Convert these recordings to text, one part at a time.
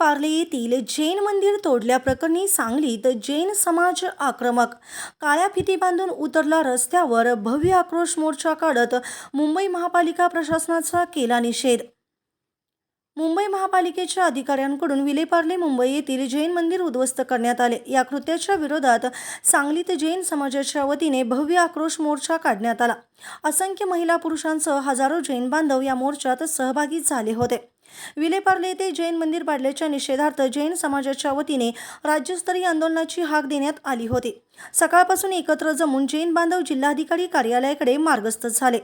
पार्ले येथील जैन मंदिर तोडल्याप्रकरणी सांगलीत जैन समाज आक्रमक. काळ्या फिती बांधून उतरला रस्त्यावर भव्य आक्रोश मोर्चा काढत मुंबई महापालिका प्रशासनाचा केला निषेध. मुंबई महापालिकेच्या अधिकाऱ्यांकडून विलेपार्ले मुंबई येथील जैन मंदिर उद्ध्वस्त करण्यात आले. या कृत्याच्या विरोधात सांगलीत जैन समाजाच्या वतीने भव्य आक्रोश मोर्चा काढण्यात आला. असंख्य महिला पुरुषांसह हजारो जैन बांधव या मोर्चात सहभागी झाले होते. विलेपार्ले येथे जैन मंदिर पाडल्याच्या निषेधार्थ जैन समाजाच्या वतीने राज्यस्तरीय आंदोलनाची हाक देण्यात आली होती. सकाळपासून एकत्र जमून जैन बांधव जिल्हाधिकारी कार्यालयाकडे मार्गस्थ झाले.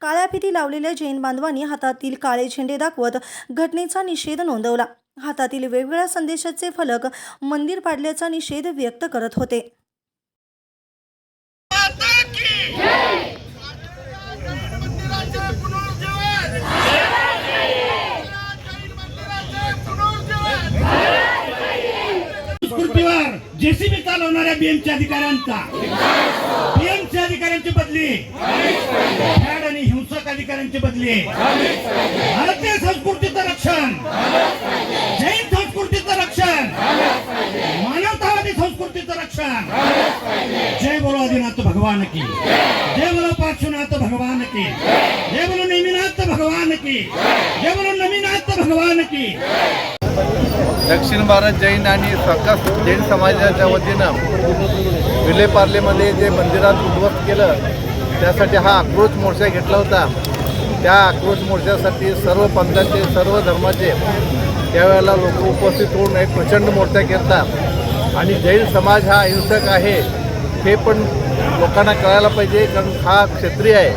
काळ्या फिती लावलेल्या जैन बांधवांनी हातातील काळे झेंडे दाखवत घटनेचा निषेध नोंदवला. हातातील वेगवेगळ्या संदेशाचे फलक मंदिर पाडल्याचा निषेध व्यक्त करत होते. चालवणाऱ्या बीएमच्या अधिकाऱ्यांचा बीएमच्या अधिकाऱ्यांची बदली फॅड आणि हिंसक अधिकाऱ्यांची बदली भारतीय संस्कृतीचं रक्षण जैन संस्कृतीचं रक्षण मानवतावादी संस्कृतीचं रक्षण जय बोलो आदिनाथ भगवान की जय बोलो पार्श्वनाथ भगवान की जय बोलो नेमिनाथ भगवान की जय बोलो नमीनाथ भगवान की दक्षिण भारत जैन आणि सकस जैन समाजाच्या वतीनं विलेपार्लेमध्ये जे मंदिरात उद्ध्वस्त केलं त्यासाठी हा आक्रोश मोर्चा घेतला होता. त्या आक्रोश मोर्चासाठी सर्व पंथाचे सर्व धर्माचे त्यावेळेला लोक उपस्थित होऊन एक प्रचंड मोर्चा घेतला. आणि जैन समाज हा अहिंसक आहे हे पण लोकांना कळायला पाहिजे कारण हा क्षेत्रीय आहे.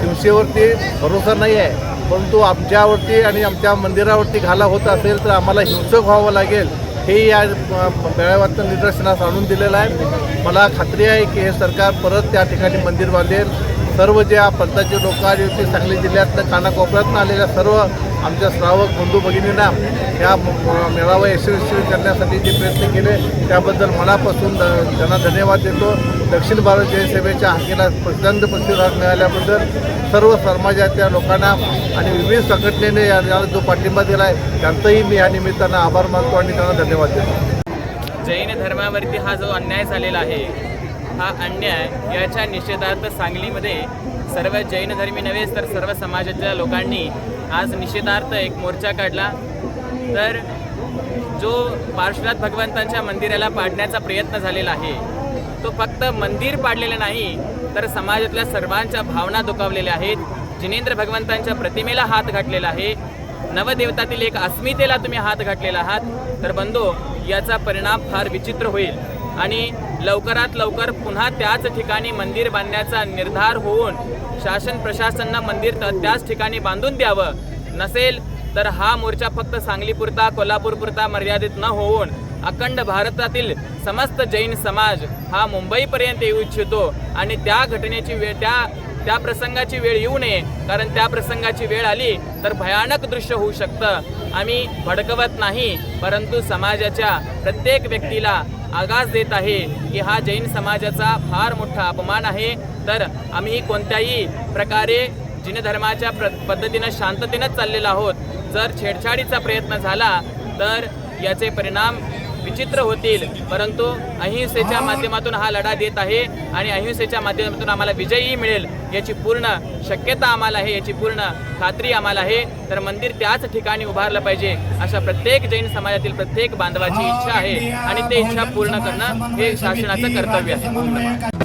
हिंसेवरती भरोसा नाही आहे. परंतु आमच्यावरती आणि आमच्या मंदिरावरती घाला होत असेल तर आम्हाला हिंसक व्हावं लागेल. हे या मेळाव्यातून निदर्शनास आणून दिलेलं आहे. मला खात्री आहे की हे सरकार परत त्या ठिकाणी मंदिर बांधेल सर्व ज्या पंथाचे लोक आले होते सांगली जिल्ह्यातनं कानाकोपऱ्यातनं आलेल्या सर्व आमच्या श्रावक बंधू भगिनींना या मेळावा यशस्वी करण्यासाठी जे प्रयत्न केले त्याबद्दल मनापासून त्यांना धन्यवाद देतो. दक्षिण भारत जयसेवेच्या सेवेच्या हाकेला प्रचंड प्रतिसाद मिळाल्याबद्दल सर्व समाजातल्या लोकांना आणि विविध संघटनेने याला जो पाठिंबा दिला आहे त्यांचाही मी या निमित्तानं आभार मानतो आणि त्यांना धन्यवाद देतो. जैन धर्मावरती हा जो अन्याय झालेला आहे हा अन्याय याच्या निषेधार्थ सांगलीमध्ये सर्व जैन धर्मी नव्हेच तर सर्व समाजातल्या लोकांनी आज निषेधार्थ एक मोर्चा काढला. तर जो पार्श्वनाथ भगवंतांच्या मंदिराला पाडण्याचा प्रयत्न झालेला आहे तो फक्त मंदिर पाडलेलं नाही तर समाजातल्या सर्वांच्या भावना दुखावलेल्या आहेत. जिनेंद्र भगवंतांच्या प्रतिमेला हात घातलेला आहे. नवदेवतातील एक अस्मितेला तुम्ही हात घातलेला आहात. तर बंधू याचा परिणाम फार विचित्र होईल. आणि लवकरात लवकर पुन्हा त्याच ठिकाणी मंदिर बांधण्याचा निर्धार होऊन शासन प्रशासनानं मंदिर त्याच ठिकाणी बांधून द्यावं. नसेल तर हा मोर्चा फक्त सांगलीपुरता कोल्हापूरपुरता मर्यादित न होऊन अखंड भारतातील समस्त जैन समाज हा मुंबईपर्यंत येऊ इच्छितो आणि त्या घटनेची वेळ त्या त्या प्रसंगाची वेळ येऊ नये. कारण त्या प्रसंगाची वेळ आली तर भयानक दृश्य होऊ शकतं. आम्ही भडकवत नाही परंतु समाजाच्या प्रत्येक व्यक्तीला आगास देत आहे की हा जैन समाजाचा फार मोठा अपमान आहे. तर आम्ही कोणत्याही प्रकारे जिन धर्माच्या प्र पद्धतीनं शांततेनंच चाललेलो आहोत. जर छेडछाडीचा प्रयत्न झाला तर याचे परिणाम विचित्र होतील. परंतु अहिंसेच्या माध्यमातून हा लढा देत आहे आणि अहिंसेच्या माध्यमातून आम्हाला विजयही मिळेल याची पूर्ण शक्यता आम्हाला आहे याची पूर्ण खात्री आम्हाला आहे. तर मंदिर त्याच ठिकाणी उभारलं पाहिजे अशा प्रत्येक जैन समाजातील प्रत्येक बांधवाची इच्छा आहे आणि ते इच्छा पूर्ण करणं हे शासनाचं कर्तव्य आहे.